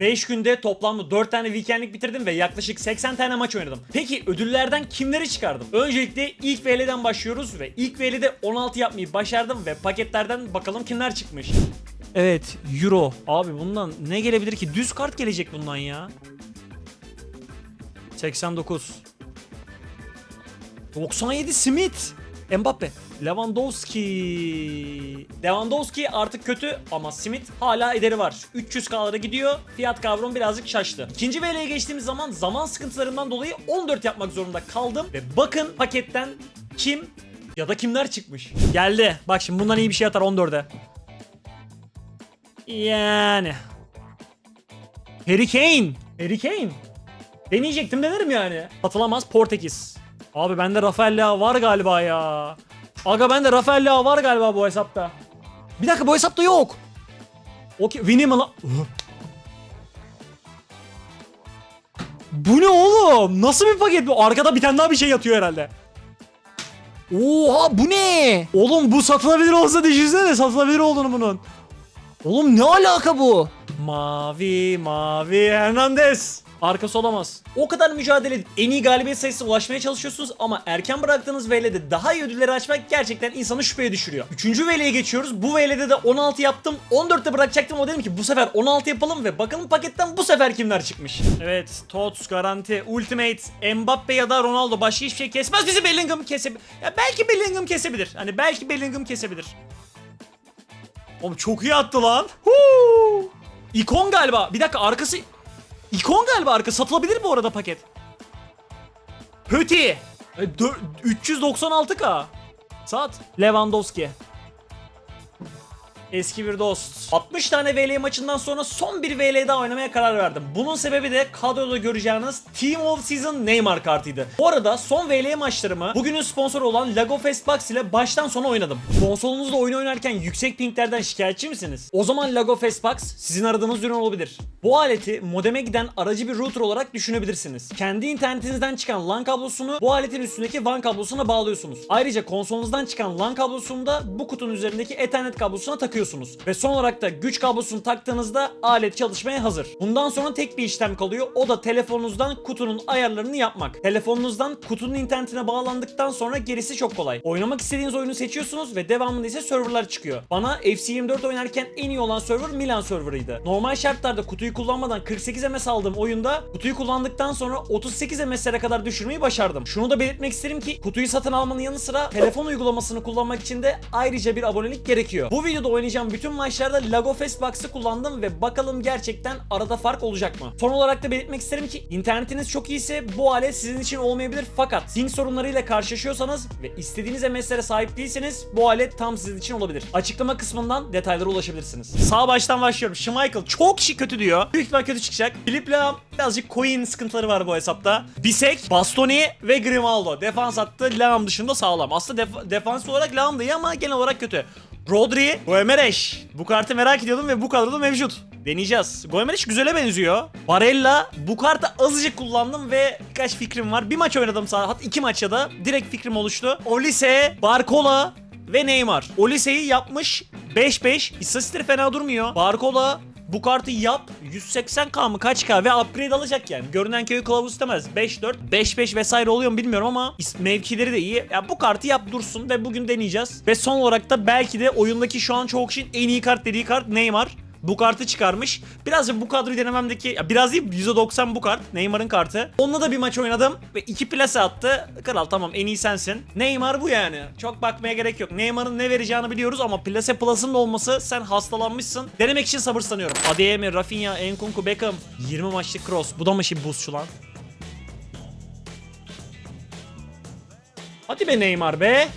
5 günde toplamda 4 tane weekendlik bitirdim ve yaklaşık 80 tane maç oynadım. Peki ödüllerden kimleri çıkardım? Öncelikle ilk VL'den başlıyoruz ve ilk VL'de 16 yapmayı başardım ve paketlerden bakalım kimler çıkmış. Evet, Euro. Abi bundan ne gelebilir ki? Düz kart gelecek bundan ya. 89. 97 Smith. Mbappe. Lewandowski. Lewandowski artık kötü ama Smith hala ederi var. 300k'lara gidiyor. Fiyat kavramı birazcık şaştı. İkinci VL'ye geçtiğimiz zaman zaman sıkıntılarından dolayı 14 yapmak zorunda kaldım. Ve bakın paketten kim ya da kimler çıkmış. Geldi. Bak şimdi bundan iyi bir şey atar 14'e. Yani. Harry Kane. Harry Kane. Deneyecektim denerim yani. Atılamaz Portekiz. Abi bende Rafael Leao var galiba ya. Aga bende Rafael Leao var galiba bu hesapta. Bir dakika bu hesapta yok. Okey Winnie mi? Bu ne oğlum? Nasıl bir paket bu? Arkada bir tane daha bir şey yatıyor herhalde. Oha bu ne? Oğlum bu satılabilir olsa düşünsene satılabilir olduğunu bunun. Oğlum ne alaka bu? Mavi mavi Hernandez. Arkası olamaz. O kadar mücadele edip en iyi galibiyet sayısına ulaşmaya çalışıyorsunuz ama erken bıraktığınız VL'de daha iyi ödülleri açmak gerçekten insanı şüpheye düşürüyor. Üçüncü VL'ye geçiyoruz. Bu VL'de de 16 yaptım. 14'te bırakacaktım ama dedim ki bu sefer 16 yapalım ve bakalım paketten bu sefer kimler çıkmış. Evet, Tots garanti, Ultimate, Mbappe ya da Ronaldo başka hiçbir şey kesmez. Bizi Bellingham kesebilir. Ya belki Bellingham kesebilir. Hani belki Bellingham kesebilir. Oğlum çok iyi attı lan. Huu! İkon galiba. Bir dakika arkası... İkon galiba arka. Satılabilir bu arada paket. E, dö- 396k. Sat. Lewandowski. Eski bir dost. 60 tane VL maçından sonra son bir VL daha oynamaya karar verdim. Bunun sebebi de kadroda göreceğiniz Team of Season Neymar kartıydı. Bu arada son VL maçlarımı bugünün sponsoru olan Lago Fest ile baştan sona oynadım. Konsolunuzda oyun oynarken yüksek pinglerden şikayetçi misiniz? O zaman Lago Fest sizin aradığınız ürün olabilir. Bu aleti modeme giden aracı bir router olarak düşünebilirsiniz. Kendi internetinizden çıkan LAN kablosunu bu aletin üstündeki WAN kablosuna bağlıyorsunuz. Ayrıca konsolunuzdan çıkan LAN kablosunu da bu kutunun üzerindeki Ethernet kablosuna takıyorsunuz. Ve son olarak da güç kablosunu taktığınızda alet çalışmaya hazır. Bundan sonra tek bir işlem kalıyor. O da telefonunuzdan kutunun ayarlarını yapmak. Telefonunuzdan kutunun internetine bağlandıktan sonra gerisi çok kolay. Oynamak istediğiniz oyunu seçiyorsunuz ve devamında ise serverlar çıkıyor. Bana FC24 oynarken en iyi olan server Milan serverıydı. Normal şartlarda kutuyu kullanmadan 48 MS aldığım oyunda kutuyu kullandıktan sonra 38 MS'lere kadar düşürmeyi başardım. Şunu da belirtmek isterim ki kutuyu satın almanın yanı sıra telefon uygulamasını kullanmak için de ayrıca bir abonelik gerekiyor. Bu videoda oynayacağım bütün maçlarda Lago Fest kullandım ve bakalım gerçekten arada fark olacak mı? Son olarak da belirtmek isterim ki internetiniz çok iyiyse bu alet sizin için olmayabilir fakat sync sorunlarıyla karşılaşıyorsanız ve istediğiniz MS'lere sahip değilseniz bu alet tam sizin için olabilir. Açıklama kısmından detaylara ulaşabilirsiniz. Sağ baştan başlıyorum. Schmeichel çok kişi kötü diyor. Büyük ihtimal kötü çıkacak. Philip Lahm birazcık coin sıkıntıları var bu hesapta. Bisek, Bastoni ve Grimaldo. Defans attı. Lahm dışında sağlam. Aslında def- defans olarak Lahm da ama genel olarak kötü. Rodri, Goemereş. Bu kartı merak ediyordum ve bu kadroda mevcut. Deneyeceğiz. Goemereş güzele benziyor. Barella bu kartı azıcık kullandım ve birkaç fikrim var. Bir maç oynadım. Hatta iki maç ya da direkt fikrim oluştu. Olise, Barcola ve Neymar. Olise'yi yapmış 5-5. İstatistikleri fena durmuyor. Barcola bu kartı yap 180k mı kaç k ve upgrade alacak yani. Görünen köyü kılavuz istemez. 5-4, 5-5 vesaire oluyor mu bilmiyorum ama mevkileri de iyi. Ya bu kartı yap dursun ve bugün deneyeceğiz. Ve son olarak da belki de oyundaki şu an çoğu kişinin en iyi kart dediği kart Neymar. Bu kartı çıkarmış. Birazcık bu kadroyu denememdeki ya biraz değil %90 bu kart Neymar'ın kartı. Onunla da bir maç oynadım ve iki plase attı. Kral tamam en iyi sensin. Neymar bu yani. Çok bakmaya gerek yok. Neymar'ın ne vereceğini biliyoruz ama plase plus'ın da olması sen hastalanmışsın. Denemek için sabırsızlanıyorum. Adeyemi, Rafinha, Enkunku, Beckham. 20 maçlık cross. Bu da mı şimdi boostçu lan? Hadi be Neymar be.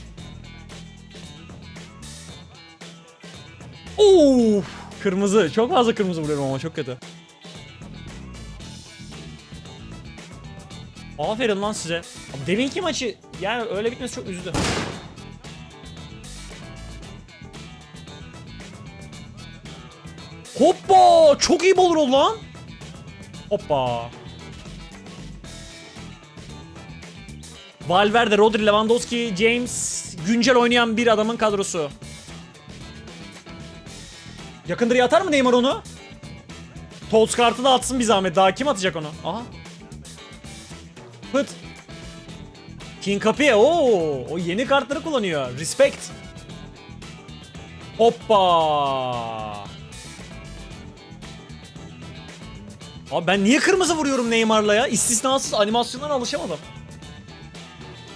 Of! Kırmızı. Çok fazla kırmızı vuruyorum ama çok kötü. Aferin lan size. Deminki maçı yani öyle bitmesi çok üzdü. Hoppa! Çok iyi bowler oldu lan. Hoppa. Valverde, Rodri, Lewandowski, James güncel oynayan bir adamın kadrosu. Yakındır atar mı Neymar onu? Toz kartı da atsın bir zahmet. Daha kim atacak onu? Aha. Pıt. King Kapı'ya. Oo, o yeni kartları kullanıyor. Respect. Hoppa. Abi ben niye kırmızı vuruyorum Neymar'la ya? İstisnasız animasyonlara alışamadım.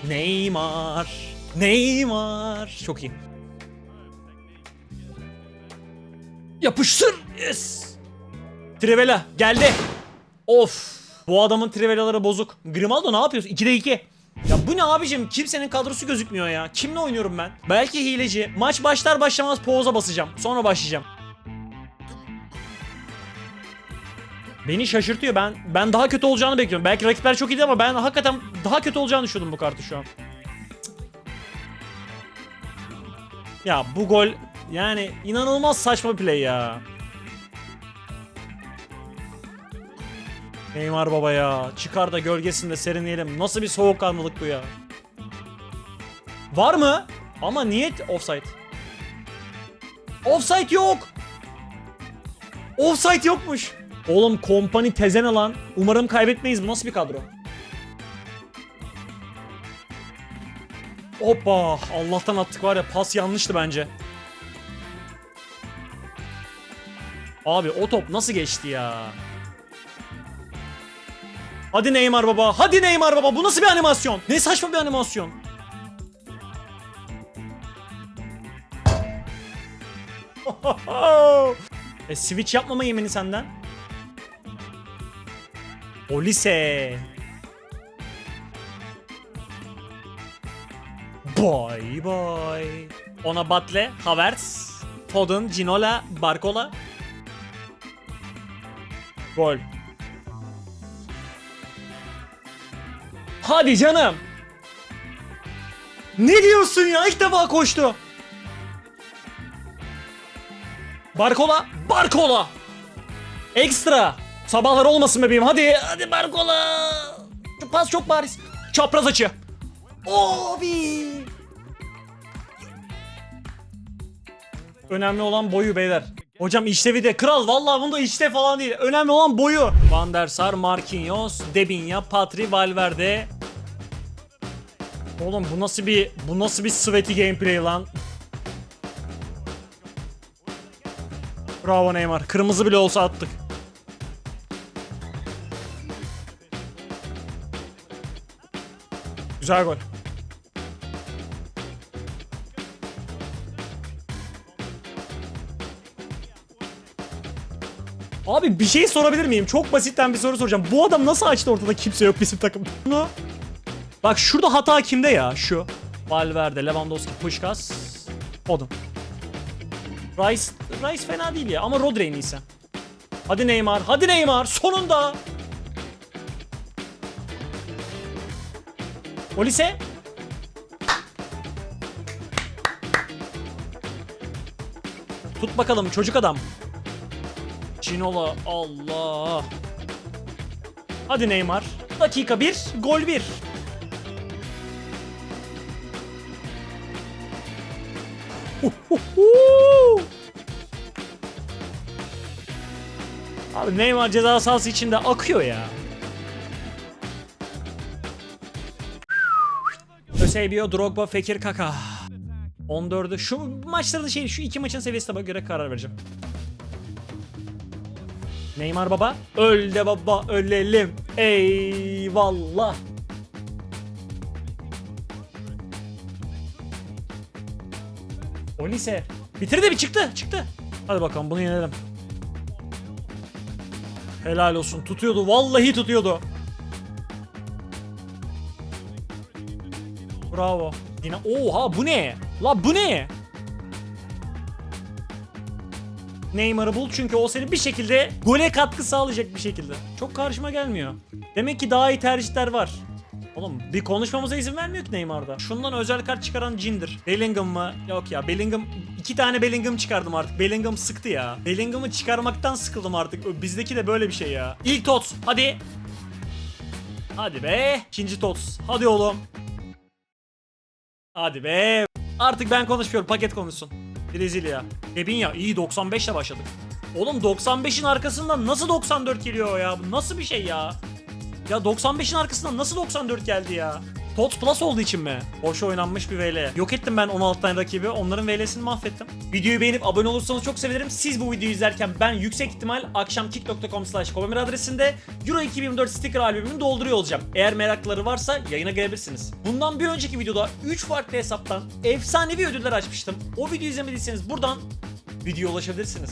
Neymar. Neymar. Çok iyi. Yapıştır. Yes. Trivela geldi. Of. Bu adamın trivelaları bozuk. Grimaldo ne yapıyorsun? 2'de 2. Ya bu ne abicim? Kimsenin kadrosu gözükmüyor ya. Kimle oynuyorum ben? Belki hileci. Maç başlar başlamaz pauza basacağım. Sonra başlayacağım. Beni şaşırtıyor. Ben ben daha kötü olacağını bekliyorum. Belki rakipler çok iyiydi ama ben hakikaten daha kötü olacağını düşünüyordum bu kartı şu an. Ya bu gol yani inanılmaz saçma play ya. Neymar baba ya. Çıkar da gölgesinde serinleyelim. Nasıl bir soğukkanlılık bu ya. Var mı? Ama niye offside? Offside yok. Offside yokmuş. Oğlum kompani tezen alan. Umarım kaybetmeyiz. Bu nasıl bir kadro? Hoppa. Allah'tan attık var ya. Pas yanlıştı bence. Abi o top nasıl geçti ya? Hadi Neymar baba. Hadi Neymar baba. Bu nasıl bir animasyon? Ne saçma bir animasyon. e switch yapmama yemini senden. Olise. Bye bye. Ona Batle, Havertz, Foden, Ginola, Barcola. Gol. Hadi canım. Ne diyorsun ya? İlk defa koştu. Barkola, Barkola. Ekstra. Sabahlar olmasın bebeğim. Hadi, hadi Barkola. Şu pas çok bariz. Çapraz açı. Abi. Önemli olan boyu beyler. Hocam işlevi de kral vallahi bunda işte falan değil. Önemli olan boyu. Van der Sar, Marquinhos, Debinya, Patri, Valverde. Oğlum bu nasıl bir bu nasıl bir sweaty gameplay lan? Bravo Neymar. Kırmızı bile olsa attık. Güzel gol. Abi bir şey sorabilir miyim? Çok basitten bir soru soracağım. Bu adam nasıl açtı ortada kimse yok bizim takımda? Bunu... Bak şurada hata kimde ya? Şu. Valverde, Lewandowski, Puskás, Foden. Rice, Rice fena değil ya ama Rodri en iyisi. Hadi Neymar, hadi Neymar sonunda. Olise. Tut bakalım çocuk adam. Cinola Allah. Hadi Neymar. Dakika 1, gol 1. Abi Neymar ceza sahası içinde akıyor ya. Eusebio, Drogba, Fekir, Kaka. 14'ü şu maçların şey şu iki maçın seviyesine göre karar vereceğim. Neymar baba. Öl de baba ölelim. Eyvallah. Olise. Bitirdi bir çıktı çıktı. Hadi bakalım bunu yenelim. Helal olsun tutuyordu vallahi tutuyordu. Bravo. Yine oha bu ne? La bu ne? Neymar'ı bul çünkü o seni bir şekilde gole katkı sağlayacak bir şekilde. Çok karşıma gelmiyor. Demek ki daha iyi tercihler var. Oğlum bir konuşmamıza izin vermiyor ki Neymar'da. Şundan özel kart çıkaran cindir. Bellingham mı? Yok ya Bellingham iki tane Bellingham çıkardım artık. Bellingham sıktı ya. Bellingham'ı çıkarmaktan sıkıldım artık. Bizdeki de böyle bir şey ya. İlk tots hadi. Hadi be. İkinci tots. Hadi oğlum. Hadi be. Artık ben konuşmuyorum. Paket konuşsun. Brezilya. Debinya iyi 95 ile başladık. Oğlum 95'in arkasından nasıl 94 geliyor ya? Bu nasıl bir şey ya? Ya 95'in arkasından nasıl 94 geldi ya? TOTS Plus olduğu için mi? Boş oynanmış bir VL. Yok ettim ben 16 tane rakibi. Onların VL'sini mahvettim. Videoyu beğenip abone olursanız çok sevinirim. Siz bu videoyu izlerken ben yüksek ihtimal akşam kick.com slash adresinde Euro 2024 sticker albümünü dolduruyor olacağım. Eğer merakları varsa yayına gelebilirsiniz. Bundan bir önceki videoda 3 farklı hesaptan efsanevi ödüller açmıştım. O videoyu izlemediyseniz buradan videoya ulaşabilirsiniz.